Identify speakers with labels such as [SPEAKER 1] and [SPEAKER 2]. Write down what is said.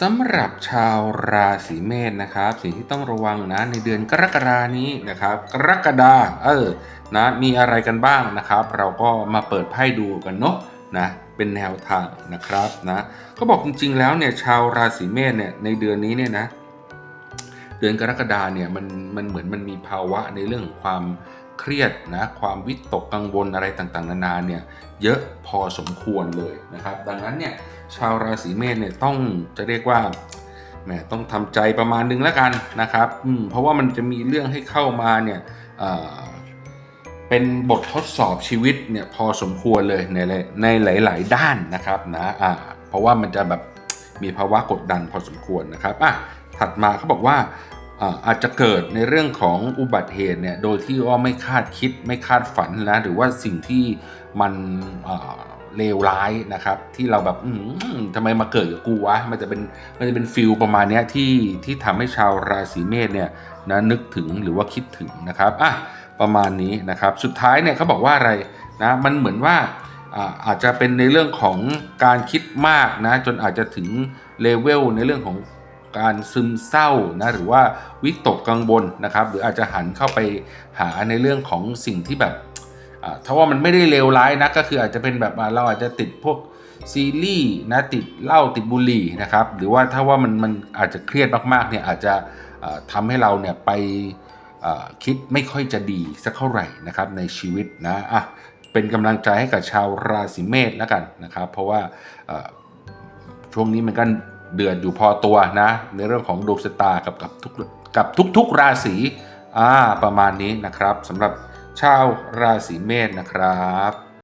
[SPEAKER 1] สำหรับชาวราศีเมษนะครับ สิ่งที่ต้องระวังนะในเดือนกรกฎานี้นะครับ กรกฎาเออนะมีอะไรกันบ้างนะครับ เราก็มาเปิดไพ่ดูกันเนาะนะเป็นแนวทางนะครับนะก็บอกจริงๆแล้วเนี่ยชาวราศีเมษเนี่ยในเดือนนี้เนี่ยนะ เดือนกรกฎาเนี่ยมันมันเหมือนมันมีภาวะในเรื่องของความเครียดนะความวิตกกังวลอะไรต่างๆ นานาเนี่ยเยอะพอสมควรเลยนะครับ ดังนั้นเนี่ยชาวราศีเมษเนี่ยต้องจะเรียกว่าแหมต้องทำใจประมาณนึงแล้วกันนะครับอืมเพราะว่ามันจะมีเรื่องให้เข้ามาเนี่ยเอ่อเป็นบททดสอบชีวิตเนี่ยพอสมควรเลยในในหลาย ๆ ด้านนะครับนะอ่าเพราะว่ามันจะแบบมีภาวะกดดันพอสมควรนะครับอะ ถัดมาเขาบอกว่าอาจจะเกิดในเรื่องของอุบัติเหตุเนี่ยโดยที่ว่าไม่คาดคิดไม่คาดฝันนะหรือว่าสิ่งที่มันเลวร้ายนะครับ ที่เราแบบทำไมมาเกิดกับกูวะมันจะเป็นมันจะเป็นฟิลประมาณนี้ที่ที่ทำให้ชาวราศีเมษเนี่ยนะนึกถึงหรือว่าคิดถึงนะครับอะประมาณนี้นะครับ สุดท้ายเนี่ยเขาบอกว่าอะไรนะมันเหมือนว่าอ่าอาจจะเป็นในเรื่องของการคิดมากนะจนอาจจะถึงเลเวลในเรื่องของ การซึมเศร้านะหรือว่าวิตกกังวลนะครับหรืออาจจะหันเข้าไปหาในเรื่องของสิ่งที่แบบถ้าว่ามันไม่ได้เลวร้ายนะก็คืออาจจะเป็นแบบเราอาจจะติดพวกซีรีส์นะติดเหล้าติดบุหรี่นะครับหรือว่าถ้าว่ามันมันอาจจะเครียดมากๆเนี่ยอาจจะอ่าทำให้เราเนี่ยไปคิดไม่ค่อยจะดีสักเท่าไหร่นะครับในชีวิตนะอะเป็นกำลังใจให้กับชาวราศีเมษแล้วกันนะครับ เพราะว่าช่วงนี้มันก็ เดือดอยู่พอตัวนะ ในเรื่องของดวงชะตากับกับทุกกับทุกๆราศีอ่าประมาณนี้นะครับสำหรับชาวราศีเมษนะครับ